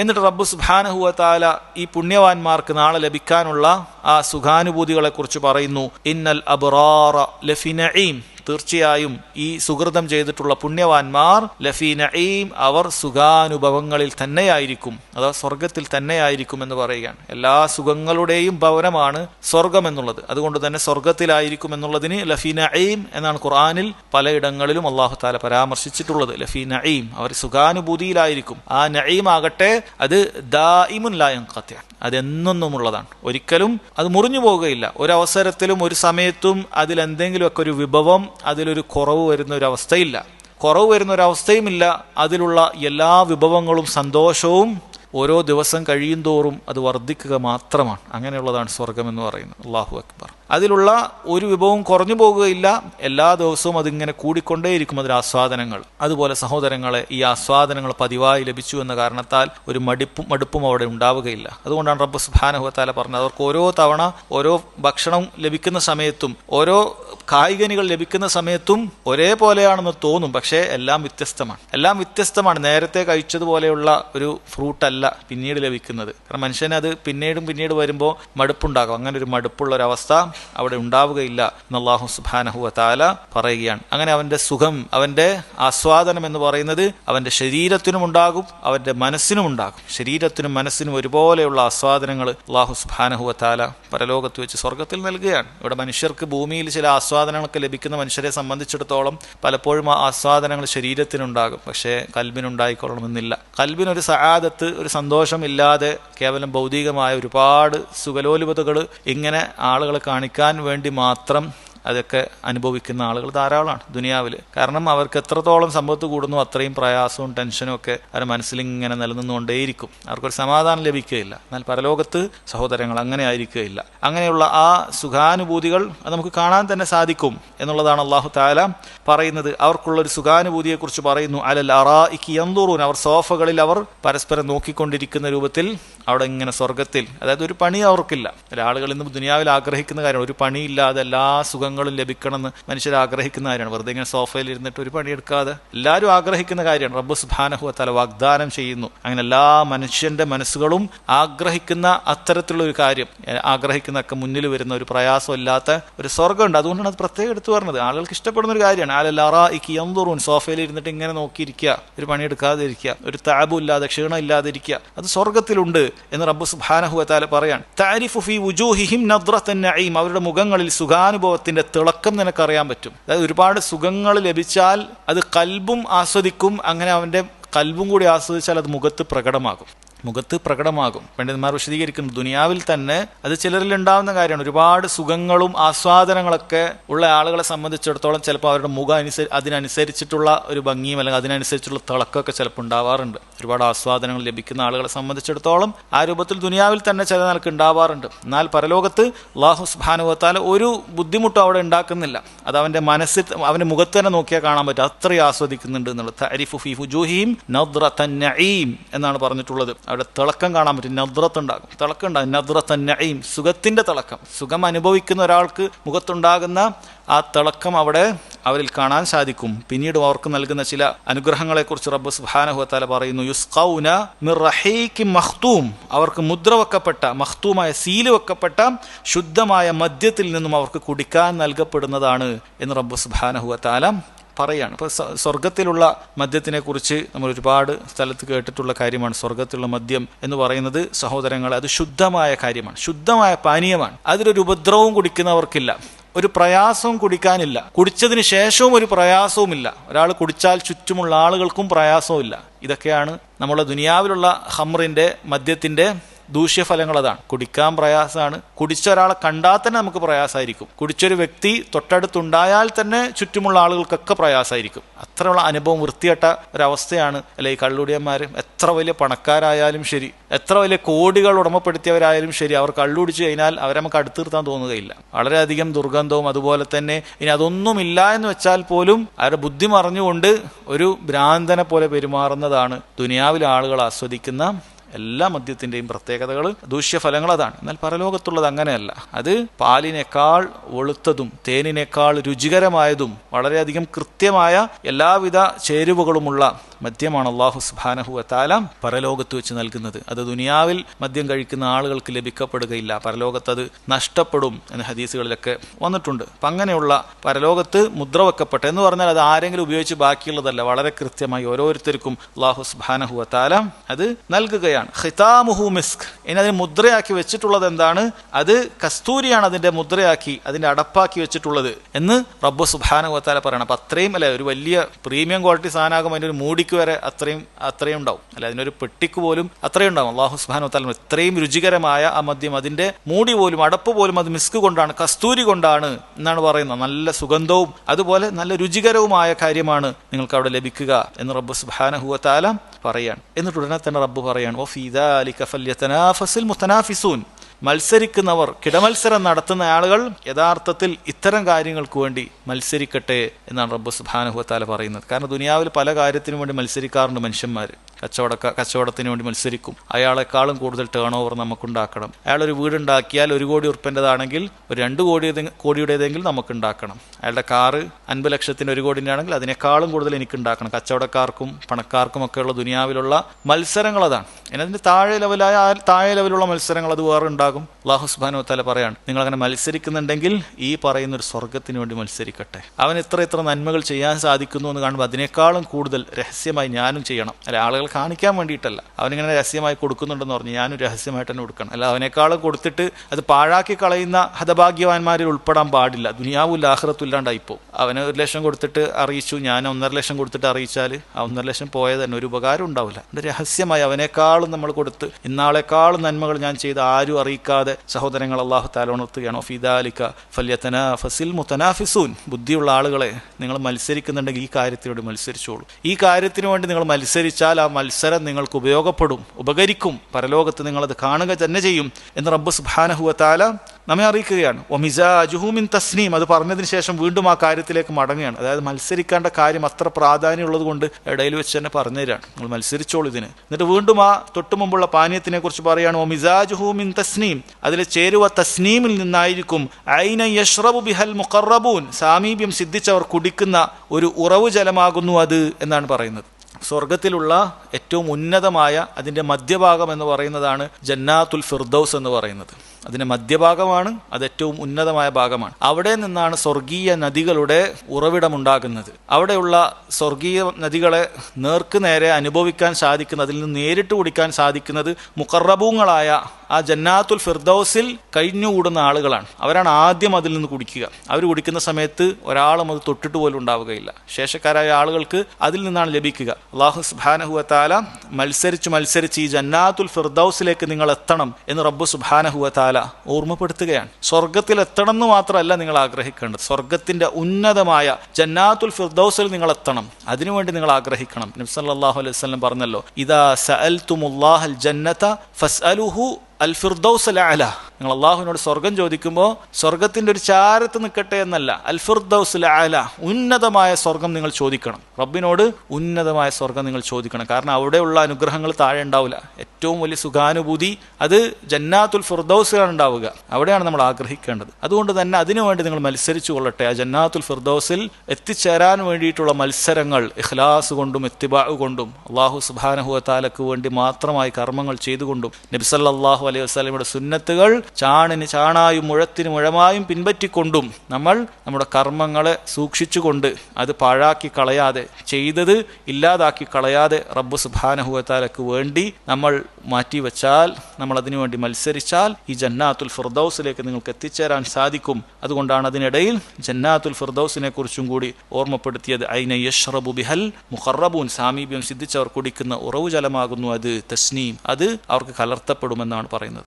എന്നിട്ട് റബ്ബു സുബാനഹുവ ഈ പുണ്യവാന്മാർക്ക് നാളെ ലഭിക്കാനുള്ള ആ സുഖാനുഭൂതികളെക്കുറിച്ച് പറയുന്നു. ഇന്നൽ അബ്റാറ ലഫി നഈം. തീർച്ചയായും ഈ സുഹൃതം ചെയ്തിട്ടുള്ള പുണ്യവാന്മാർ ലഫി നഈം അവർ സുഖാനുഭവങ്ങളിൽ തന്നെയായിരിക്കും അഥവാ സ്വർഗത്തിൽ തന്നെയായിരിക്കും എന്ന് പറയുകയാണ്. എല്ലാ സുഖങ്ങളുടെയും ഭവനമാണ് സ്വർഗം എന്നുള്ളത്. അതുകൊണ്ട് തന്നെ സ്വർഗത്തിലായിരിക്കും എന്നുള്ളതിന് ലഫി നഈം എന്നാണ് ഖുർആാനിൽ പലയിടങ്ങളിലും അള്ളാഹു താല പരാമർശിച്ചിട്ടുള്ളത്. ലഫി നഈം അവർ സുഖാനുഭൂതിയിലായിരിക്കും. ആ നഈം ആകട്ടെ അത് ദായിമുൻ ലായം അതെന്നൊന്നുമുള്ളതാണ്. ഒരിക്കലും അത് മുറിഞ്ഞു പോകുകയില്ല ഒരവസരത്തിലും ഒരു സമയത്തും അതിലെന്തെങ്കിലുമൊക്കെ ഒരു വിഭവം അതിലൊരു കുറവ് വരുന്ന ഒരു അവസ്ഥയില്ല കുറവ് വരുന്ന ഒരു അവസ്ഥയുമില്ല അതിലുള്ള എല്ലാ വിഭവങ്ങളും സന്തോഷവും ഓരോ ദിവസം കഴിയും തോറും അത് വർദ്ധിക്കുക മാത്രമാണ്. അങ്ങനെയുള്ളതാണ് സ്വർഗം എന്ന് പറയുന്നത്. അള്ളാഹു അക്ബർ. അതിലുള്ള ഒരു വിഭവം കുറഞ്ഞു പോകുകയില്ല. എല്ലാ ദിവസവും അതിങ്ങനെ കൂടിക്കൊണ്ടേയിരിക്കും അതിൽ ആസ്വാദനങ്ങൾ. അതുപോലെ സഹോദരങ്ങളെ ഈ ആസ്വാദനങ്ങൾ പതിവായി ലഭിച്ചു എന്ന കാരണത്താൽ ഒരു മടുപ്പും മടുപ്പും അവിടെ ഉണ്ടാവുകയില്ല. അതുകൊണ്ടാണ് റബ്ബ് സുബാനഹുത്താല പറഞ്ഞത് അവർക്ക് ഓരോ തവണ ഓരോ ഭക്ഷണം ലഭിക്കുന്ന സമയത്തും ഓരോ കായികനികൾ ലഭിക്കുന്ന സമയത്തും ഒരേപോലെയാണെന്ന് തോന്നും. പക്ഷേ എല്ലാം വ്യത്യസ്തമാണ്. എല്ലാം വ്യത്യസ്തമാണ്. നേരത്തെ കഴിച്ചതുപോലെയുള്ള ഒരു ഫ്രൂട്ടല്ല പിന്നീട് ലഭിക്കുന്നത്. കാരണം മനുഷ്യന് അത് പിന്നീടും പിന്നീട് വരുമ്പോൾ മടുപ്പുണ്ടാകും. അങ്ങനെ ഒരു മടുപ്പുള്ള ഒരു അവസ്ഥ അവിടെ ഉണ്ടാവുകയില്ല എന്ന് അള്ളാഹു സുബാനഹുവ താല പറയുകയാണ്. അങ്ങനെ അവന്റെ സുഖം അവന്റെ ആസ്വാദനം എന്ന് പറയുന്നത് അവന്റെ ശരീരത്തിനും ഉണ്ടാകും അവന്റെ മനസ്സിനും ഉണ്ടാകും. ശരീരത്തിനും മനസ്സിനും ഒരുപോലെയുള്ള ആസ്വാദനങ്ങൾ അള്ളാഹു സുബാനഹുവ താല പരലോകത്ത് വെച്ച് സ്വർഗത്തിൽ നൽകുകയാണ്. ഇവിടെ മനുഷ്യർക്ക് ഭൂമിയിൽ ചില ആസ്വാദനങ്ങളൊക്കെ ലഭിക്കുന്ന മനുഷ്യരെ സംബന്ധിച്ചിടത്തോളം പലപ്പോഴും ആ ആസ്വാദനങ്ങൾ ശരീരത്തിനുണ്ടാകും. പക്ഷേ കൽബിനുണ്ടായിക്കൊള്ളണമെന്നില്ല. കൽബിനൊരു സഹാദത്ത് ഒരു സന്തോഷമില്ലാതെ കേവലം ഭൗതികമായ ഒരുപാട് സുഖലോലുപതകൾ ഇങ്ങനെ ആളുകളെ കാണിക്കാൻ വേണ്ടി മാത്രം അതൊക്കെ അനുഭവിക്കുന്ന ആളുകൾ ധാരാളമാണ് ദുനിയാവിൽ കാരണം അവർക്ക് എത്രത്തോളം സമ്പത്ത് കൂടുന്നു അത്രയും പ്രയാസവും ടെൻഷനും ഒക്കെ അവരുടെ മനസ്സിൽ ഇങ്ങനെ നിലനിന്നുകൊണ്ടേയിരിക്കും. അവർക്കൊരു സമാധാനം ലഭിക്കുകയില്ല. എന്നാൽ പരലോകത്ത് സഹോദരങ്ങൾ അങ്ങനെ ആയിരിക്കുകയില്ല. അങ്ങനെയുള്ള ആ സുഖാനുഭൂതികൾ അത് നമുക്ക് കാണാൻ തന്നെ സാധിക്കും എന്നുള്ളതാണ് അള്ളാഹു താല പറയുന്നത്. അവർക്കുള്ള ഒരു സുഖാനുഭൂതിയെക്കുറിച്ച് പറയുന്നു അലൽ ഇക്ക് യന്തൂറൂൻ അവർ സോഫകളിൽ അവർ പരസ്പരം നോക്കിക്കൊണ്ടിരിക്കുന്ന രൂപത്തിൽ അവിടെ ഇങ്ങനെ സ്വർഗത്തിൽ അതായത് ഒരു പണി അവർക്കില്ല. ഒരാളുകൾ ഇന്ന് ദുനിയാവിൽ ആഗ്രഹിക്കുന്ന കാര്യം ഒരു പണിയില്ലാതെ എല്ലാ സുഖങ്ങളും ലഭിക്കണമെന്ന് മനുഷ്യർ ആഗ്രഹിക്കുന്ന കാര്യമാണ്. വെറുതെ ഇങ്ങനെ സോഫയിൽ ഇരുന്നിട്ട് ഒരു പണിയെടുക്കാതെ എല്ലാവരും ആഗ്രഹിക്കുന്ന കാര്യമാണ്. റബ്ബ് സുബാനഹു തല വാഗ്ദാനം ചെയ്യുന്നു. അങ്ങനെ എല്ലാ മനുഷ്യന്റെ മനസ്സുകളും ആഗ്രഹിക്കുന്ന അത്തരത്തിലുള്ള ഒരു കാര്യം ആഗ്രഹിക്കുന്നതൊക്കെ മുന്നിൽ വരുന്ന ഒരു പ്രയാസമില്ലാത്ത ഒരു സ്വർഗമുണ്ട്. അതുകൊണ്ടാണ് അത് പ്രത്യേകം എടുത്തു പറഞ്ഞത്. ആളുകൾക്ക് ഇഷ്ടപ്പെടുന്ന ഒരു കാര്യമാണ്. ആലല്ലാറായിക്ക് എന്തോറും സോഫയിൽ ഇരുന്നിട്ട് ഇങ്ങനെ നോക്കിയിരിക്കുക ഒരു പണിയെടുക്കാതെ ഇരിക്കുക ഒരു താബും ഇല്ലാതെ ക്ഷീണം ഇല്ലാതെ ഇരിക്കുക അത് സ്വർഗത്തിലുണ്ട് എന്ന് റബ്ബ് സുബാനഹു താല പറയാൻ താരിഫു ഫി വുജൂഹിഹിം നദ്റത്തൻ നഈം. അവരുടെ മുഖങ്ങളിൽ സുഖാനുഭവത്തിന്റെ തിളക്കം നിനക്കറിയാൻ പറ്റും. അതായത് ഒരുപാട് സുഖങ്ങൾ ലഭിച്ചാൽ അത് കൽബും ആസ്വദിക്കും അങ്ങനെ അവന്റെ കൽബും കൂടി ആസ്വദിച്ചാൽ അത് മുഖത്ത് പ്രകടമാകും. മുഖത്ത് പ്രകടമാകും. പണ്ഡിതന്മാർ വിശദീകരിക്കുന്നു ദുനിയാവിൽ തന്നെ അത് ചിലരിൽ ഉണ്ടാവുന്ന കാര്യമാണ്. ഒരുപാട് സുഖങ്ങളും ആസ്വാദനങ്ങളൊക്കെ ഉള്ള ആളുകളെ സംബന്ധിച്ചിടത്തോളം ചിലപ്പോൾ അവരുടെ മുഖം അനുസരി അതിനനുസരിച്ചിട്ടുള്ള ഒരു ഭംഗിയും അല്ലെങ്കിൽ അതിനനുസരിച്ചുള്ള തിളക്കമൊക്കെ ചിലപ്പോൾ ഉണ്ടാവാറുണ്ട്. ഒരുപാട് ആസ്വാദനങ്ങൾ ലഭിക്കുന്ന ആളുകളെ സംബന്ധിച്ചിടത്തോളം ആ രൂപത്തിൽ ദുനിയാവിൽ തന്നെ ചില നിലയ്ക്ക് ഉണ്ടാവാറുണ്ട്. എന്നാൽ പരലോകത്ത് അള്ളാഹു സുബാനുവത്താൽ ഒരു ബുദ്ധിമുട്ടും അവിടെ ഉണ്ടാക്കുന്നില്ല. അത് അവന്റെ മനസ്സിൽ അവന്റെ മുഖത്ത് തന്നെ നോക്കിയാൽ കാണാൻ പറ്റും. അത്രയും ആസ്വദിക്കുന്നുണ്ട് എന്നുള്ളത് അരിഫു ഫി ഫുജൂഹിം നദ്റത്തൻ നഈം എന്നാണ് പറഞ്ഞിട്ടുള്ളത്. അവിടെ തിളക്കം കാണാൻ പറ്റും നദ്രത്തുണ്ടാകും തിളക്കം ഉണ്ടാകും നദ്രത്ത നയിം സുഖത്തിന്റെ തിളക്കം. സുഖം അനുഭവിക്കുന്ന ഒരാൾക്ക് മുഖത്തുണ്ടാകുന്ന ആ തിളക്കം അവിടെ അവരിൽ കാണാൻ സാധിക്കും. പിന്നീട് അവർക്ക് നൽകുന്ന ചില അനുഗ്രഹങ്ങളെ കുറിച്ച് റബ്ബ് സുബാനഹുത്താല പറയുന്നു. യുസ്കൗന മിർ റഹീക്കി മഖ്തൂം. അവർക്ക് മുദ്ര വെക്കപ്പെട്ട മഖ്തൂമായ സീൽ വെക്കപ്പെട്ട ശുദ്ധമായ മദ്യത്തിൽ നിന്നും അവർക്ക് കുടിക്കാൻ നൽകപ്പെടുന്നതാണ് എന്ന് റബ്ബ് സുബാനഹുവത്താല പറയാണ്. ഇപ്പോൾ സ്വർഗത്തിലുള്ള മദ്യത്തിനെക്കുറിച്ച് നമ്മൾ ഒരുപാട് സ്ഥലത്ത് കേട്ടിട്ടുള്ള കാര്യമാണ്. സ്വർഗത്തിലുള്ള മദ്യം എന്ന് പറയുന്നത് സഹോദരങ്ങൾ അത് ശുദ്ധമായ കാര്യമാണ്. ശുദ്ധമായ പാനീയമാണ്. അതിലൊരു ഉപദ്രവവും കുടിക്കുന്നവർക്കില്ല. ഒരു പ്രയാസവും കുടിക്കാനില്ല. കുടിച്ചതിന് ശേഷവും ഒരു പ്രയാസവുമില്ല. ഒരാൾ കുടിച്ചാൽ ചുറ്റുമുള്ള ആളുകൾക്കും പ്രയാസവുമില്ല. ഇതൊക്കെയാണ് നമ്മുടെ ദുനിയാവിലുള്ള ഹമ്രിന്റെ മദ്യത്തിന്റെ ദൂഷ്യഫലങ്ങൾ അതാണ് കുടിക്കാൻ പ്രയാസമാണ്. കുടിച്ച ഒരാളെ കണ്ടാൽ തന്നെ നമുക്ക് പ്രയാസമായിരിക്കും. കുടിച്ചൊരു വ്യക്തി തൊട്ടടുത്തുണ്ടായാൽ തന്നെ ചുറ്റുമുള്ള ആളുകൾക്കൊക്കെ പ്രയാസമായിരിക്കും. അത്രയുള്ള അനുഭവം വൃത്തികെട്ട ഒരവസ്ഥയാണ്. അല്ലെ ഈ കള്ളുടിയന്മാർ എത്ര വലിയ പണക്കാരായാലും ശരി എത്ര വലിയ കോടികൾ ഉടമപ്പെടുത്തിയവരായാലും ശരി അവർ കള്ളുടിച്ച് കഴിഞ്ഞാൽ അവരെ നമുക്ക് അടുത്ത് നിർത്താൻ തോന്നുകയില്ല. വളരെയധികം ദുർഗന്ധവും അതുപോലെ തന്നെ ഇനി അതൊന്നുമില്ല എന്ന് വെച്ചാൽ പോലും അവരുടെ ബുദ്ധി മറിഞ്ഞുകൊണ്ട് ഒരു ഭ്രാന്തനെ പോലെ പെരുമാറുന്നതാണ് ദുനിയാവിലെ ആളുകൾ ആസ്വദിക്കുന്ന എല്ലാ മദ്യത്തിന്റെയും പ്രത്യേകതകൾ ദൂഷ്യഫലങ്ങൾ അതാണ്. എന്നാൽ പരലോകത്തുള്ളത് അങ്ങനെയല്ല. അത് പാലിനേക്കാൾ വെളുത്തതും തേനിനേക്കാൾ രുചികരമായതും വളരെയധികം കൃത്യമായ എല്ലാവിധ ചേരുവകളുമുള്ള മദ്യമാണ് അള്ളാഹു സുബാനഹു വത്താല പരലോകത്ത് വെച്ച് നൽകുന്നത്. അത് ദുനിയാവിൽ മദ്യം കഴിക്കുന്ന ആളുകൾക്ക് ലഭിക്കപ്പെടുകയില്ല. പരലോകത്ത് അത് നഷ്ടപ്പെടും എന്ന ഹദീസുകളിലൊക്കെ വന്നിട്ടുണ്ട്. അപ്പം അങ്ങനെയുള്ള പരലോകത്ത് മുദ്ര വെക്കപ്പെട്ട എന്ന് പറഞ്ഞാൽ അത് ആരെങ്കിലും ഉപയോഗിച്ച് ബാക്കിയുള്ളതല്ല. വളരെ കൃത്യമായി ഓരോരുത്തർക്കും അള്ളാഹു സുബാനഹു വത്താല അത് നൽകുകയാണ്. ഹിതാമുഹു മിസ്ക്. ഇനി അതിന് മുദ്രയാക്കി വെച്ചിട്ടുള്ളത് എന്താണ്? അത് കസ്തൂരിയാണ് അതിന്റെ മുദ്രയാക്കി അതിന്റെ അടപ്പാക്കി വെച്ചിട്ടുള്ളത് എന്ന് റബ്ബു സുബാനഹു വത്താല പറയണം. അപ്പം അത്രയും അല്ലെ? ഒരു വലിയ പ്രീമിയം ക്വാളിറ്റി സാധനമാകുമ്പോൾ അതിന്റെ ഒരു മൂടിക്ക് വരെ അത്രയും അത്രയും ഉണ്ടാവും. അല്ല അതിനൊരു പെട്ടിക്ക് പോലും അത്രയും ഉണ്ടാവും. അള്ളാഹു സുബാനു വത്താല ഇത്രയും രുചികരമായ ആ മദ്യം അതിന്റെ മൂടി പോലും അടപ്പ് പോലും അത് മിസ്ക് കൊണ്ടാണ് കസ്തൂരി കൊണ്ടാണ് എന്നാണ് പറയുന്നത്. നല്ല സുഗന്ധവും അതുപോലെ നല്ല രുചികരവുമായ കാര്യമാണ് നിങ്ങൾക്ക് അവിടെ ലഭിക്കുക എന്ന് റബ്ബ് സുബാനഹുവത്താല പറയാണ്. എന്നിട്ട് ഉടനെ തന്നെ റബ്ബ് പറയാണ് ഓ ഫീദാലിക ഫല്യതനാഫസിൽ മുത്തനാഫിസൂൻ മത്സരിക്കുന്നവർ കിടമത്സരം നടത്തുന്ന ആളുകൾ യഥാർത്ഥത്തിൽ ഇത്തരം കാര്യങ്ങൾക്ക് വേണ്ടി മത്സരിക്കട്ടെ എന്നാണ് റബ്ബ് സുബാനുഹത്താല പറയുന്നത്. കാരണം ദുനിയാവിൽ പല കാര്യത്തിനും വേണ്ടി മത്സരിക്കാറുണ്ട് മനുഷ്യന്മാർ കച്ചവട കച്ചവടത്തിന് വേണ്ടി മത്സരിക്കും. അയാളെക്കാളും കൂടുതൽ ടേൺ ഓവർ നമുക്കുണ്ടാക്കണം. അയാൾ ഒരു വീടുണ്ടാക്കിയാൽ ഒരു കോടി ഉറുപ്പന്റെതാണെങ്കിൽ ഒരു രണ്ട് കോടി കോടിയുടേതെങ്കിലും നമുക്ക് ഉണ്ടാക്കണം അയാളുടെ കാറ് അൻപത് ലക്ഷത്തിന് ഒരു കോടിന്റെ ആണെങ്കിൽ അതിനേക്കാളും കൂടുതൽ എനിക്ക് ഉണ്ടാക്കണം കച്ചവടക്കാർക്കും പണക്കാർക്കും ഒക്കെയുള്ള ദുനിയാവിലുള്ള മത്സരങ്ങൾ അതാണ് എന്നതിന്റെ താഴെ ലെവലായ താഴെ ലെവലുള്ള മത്സരങ്ങൾ അത് വേറെ ഉണ്ടാകും അള്ളാഹു സുബാനോ തല പറയാണ് നിങ്ങൾ അങ്ങനെ മത്സരിക്കുന്നുണ്ടെങ്കിൽ ഈ പറയുന്ന ഒരു സ്വർഗത്തിന് വേണ്ടി മത്സരിക്കട്ടെ. അവൻ ഇത്ര ഇത്ര നന്മകൾ ചെയ്യാൻ സാധിക്കുന്നു എന്ന് കാണുമ്പോൾ അതിനേക്കാളും കൂടുതൽ രഹസ്യമായി ഞാനും ചെയ്യണം. അല്ല ആളുകൾ കാണിക്കാൻ വേണ്ടിയിട്ടല്ല. അവനിങ്ങനെ രഹസ്യമായി കൊടുക്കുന്നുണ്ടെന്ന് പറഞ്ഞു ഞാനും രഹസ്യമായിട്ട് തന്നെ കൊടുക്കണം. അല്ല അവനേക്കാളും കൊടുത്തിട്ട് അത് പാഴാക്കി കളയുന്ന ഹതഭാഗ്യവാന്മാരിൽ ഉൾപ്പെടാൻ പാടില്ല. ദുനിയാവും ലാഹ്റത്തും ഇല്ലാണ്ടായിപ്പോ. അവന് ഒരു ലക്ഷം കൊടുത്തിട്ട് അറിയിച്ചു ഞാൻ ഒന്നര ലക്ഷം കൊടുത്തിട്ട് അറിയിച്ചാൽ ആ ഒന്നര ലക്ഷം പോയത് തന്നെ ഒരു ഉപകാരം ഉണ്ടാവില്ല. രഹസ്യമായി അവനേക്കാളും നമ്മൾ കൊടുത്ത് ഇന്നാളെക്കാളും നന്മകൾ ഞാൻ ചെയ്ത് ആരും അറിയിക്കാതെ സഹോദരങ്ങൾ അള്ളാഹു താല ഉണർത്തുകയാണ്. ഫിദാലിക്ക ഫല്യത്തന ഫസിൽ മുത്തനാഫിസൂൻ ബുദ്ധിയുള്ള ആളുകളെ നിങ്ങൾ മത്സരിക്കുന്നുണ്ടെങ്കിൽ ഈ കാര്യത്തിനോട് മത്സരിച്ചോളൂ. ഈ കാര്യത്തിന് വേണ്ടി നിങ്ങൾ മത്സരിച്ചാൽ ആ മത്സരം നിങ്ങൾക്ക് ഉപയോഗപ്പെടും ഉപകരിക്കും. പരലോകത്ത് നിങ്ങളത് കാണുക തന്നെ ചെയ്യും എന്ന് റബ്ബ് സുബാനഹുവ താല നമ്മെ അറിയിക്കുകയാണ്. ഒമിജാജുഹൂമിൻ തസ്നീം. അത് പറഞ്ഞതിന് ശേഷം വീണ്ടും ആ കാര്യത്തിലേക്ക് മടങ്ങുകയാണ്. അതായത് മത്സരിക്കേണ്ട കാര്യം അത്ര പ്രാധാന്യമുള്ളത് കൊണ്ട് ഇടയിൽ വെച്ച് തന്നെ പറഞ്ഞു തരാണ്. നിങ്ങൾ മത്സരിച്ചോളൂ ഇതിന്. എന്നിട്ട് വീണ്ടും ആ തൊട്ടു മുമ്പുള്ള പാനീയത്തിനെ കുറിച്ച് പറയുകയാണ്. ഒമിജാജുഹൂമിൻ തസ്നീം. അതിലെ ചേരുവ തസ്നീമിൽ നിന്നായിരിക്കും. ഐന യഷ്റബു ബിഹൽ മുഖറബൂൻ. സാമീപ്യം സിദ്ധിച്ചവർ കുടിക്കുന്ന ഒരു ഉറവ് ജലമാകുന്നു അത് എന്നാണ് പറയുന്നത്. സ്വർഗത്തിലുള്ള ഏറ്റവും ഉന്നതമായ അതിന്റെ മധ്യഭാഗം എന്ന് പറയുന്നതാണ് ജന്നാത്തുൽ ഫിർദൌസ് എന്ന് പറയുന്നത്. അതിന്റെ മധ്യഭാഗമാണ് അത് ഏറ്റവും ഉന്നതമായ ഭാഗമാണ്. അവിടെ നിന്നാണ് സ്വർഗീയ നദികളുടെ ഉറവിടമുണ്ടാകുന്നത്. അവിടെയുള്ള സ്വർഗീയ നദികളെ നേർക്ക് നേരെ അനുഭവിക്കാൻ സാധിക്കുന്ന അതിൽ നിന്ന് നേരിട്ട് കുടിക്കാൻ സാധിക്കുന്നത് മുക്കറബൂങ്ങളായ ആ ജന്നാത്തുൽ ഫിർദൌസിൽ കഴിഞ്ഞുകൂടുന്ന ആളുകളാണ്. അവരാണ് ആദ്യം അതിൽ നിന്ന് കുടിക്കുക. അവർ കുടിക്കുന്ന സമയത്ത് ഒരാളും അത് തൊട്ടിട്ട് പോലും ഉണ്ടാവുകയില്ല. ശേഷക്കാരായ ആളുകൾക്ക് അതിൽ നിന്നാണ് ലഭിക്കുക. അള്ളാഹു സുബാനഹുവത്താല മത്സരിച്ച് മത്സരിച്ച് ഈ ജന്നാത്തുൽ ഫിർദൌസിലേക്ക് നിങ്ങൾ എത്തണം എന്ന് റബ്ബു സുബാനഹുവത്താല ഓർമ്മപ്പെടുത്തുകയാണ്. സ്വർഗത്തിലെത്തണം എന്ന് മാത്രമല്ല നിങ്ങൾ ആഗ്രഹിക്കേണ്ടത്. സ്വർഗത്തിന്റെ ഉന്നതമായ ജന്നാത്തുൽ ഫിർദൌസിൽ നിങ്ങൾ എത്തണം അതിനുവേണ്ടി നിങ്ങൾ ആഗ്രഹിക്കണം. നബ്സല്ലാഹു അലൈഹി വസല്ലം പറഞ്ഞല്ലോ ഇതാ സഅൽതുമുല്ലാഹൽ ജന്നത ഫസ്അലുഹു അൽ ഫിർദൌസ് അല. നിങ്ങൾ അള്ളാഹുവിനോട് സ്വർഗം ചോദിക്കുമ്പോൾ സ്വർഗത്തിന്റെ ഒരു ചാരത്ത് നിൽക്കട്ടെ എന്നല്ല അൽ ഫിർദൌസ് അല. ഉന്നതമായ സ്വർഗം നിങ്ങൾ ചോദിക്കണം. റബ്ബിനോട് ഉന്നതമായ സ്വർഗം നിങ്ങൾ ചോദിക്കണം. കാരണം അവിടെയുള്ള അനുഗ്രഹങ്ങൾ താഴെ ഉണ്ടാവില്ല. ഏറ്റവും വലിയ സുഖാനുഭൂതി അത് ജന്നാത്തുൽ ഫിർദൌസിലാണ് ഉണ്ടാവുക. അവിടെയാണ് നമ്മൾ ആഗ്രഹിക്കേണ്ടത്. അതുകൊണ്ട് തന്നെ അതിനുവേണ്ടി നിങ്ങൾ മത്സരിച്ചു കൊള്ളട്ടെ. ആ ജന്നാത്തുൽ ഫിർദൌസിൽ എത്തിച്ചേരാൻ വേണ്ടിയിട്ടുള്ള മത്സരങ്ങൾ ഇഖ്ലാസ് കൊണ്ടും എത്തിബാ കൊണ്ടും അള്ളാഹു സുബാനഹുഅ താലക്ക് വേണ്ടി മാത്രമായി കർമ്മങ്ങൾ ചെയ്തുകൊണ്ടും നബിസല്ലാഹു അലൈഹി വസ്ലമിയുടെ സുന്നത്തുകൾ ചാണിന് ചാണായും മുഴത്തിന് മുഴമായും പിൻപറ്റിക്കൊണ്ടും നമ്മൾ നമ്മുടെ കർമ്മങ്ങളെ സൂക്ഷിച്ചുകൊണ്ട് അത് പാഴാക്കി കളയാതെ ചെയ്തത് ഇല്ലാതാക്കി കളയാതെ റബ്ബു സുബാനഹുവത്താലക്ക് വേണ്ടി നമ്മൾ മാറ്റിവെച്ചാൽ നമ്മൾ അതിനുവേണ്ടി മത്സരിച്ചാൽ ഈ ജന്നാത്തുൽ ഫിർദൌസിലേക്ക് നിങ്ങൾക്ക് എത്തിച്ചേരാൻ സാധിക്കും. അതുകൊണ്ടാണ് അതിനിടയിൽ ജന്നാത്തുൽ ഫിർദൌസിനെ കുറിച്ചും കൂടി ഓർമ്മപ്പെടുത്തിയത്. ഐന യഷ്റബു ബിഹൽ മുഖറബൂൻ സാമീപ്യം സിദ്ധിച്ചവർ കുടിക്കുന്ന ഉറവു ജലമാകുന്നു അത് തസ്നീം അത് അവർക്ക് കലർത്തപ്പെടുമെന്നാണ് പറയുന്നത്.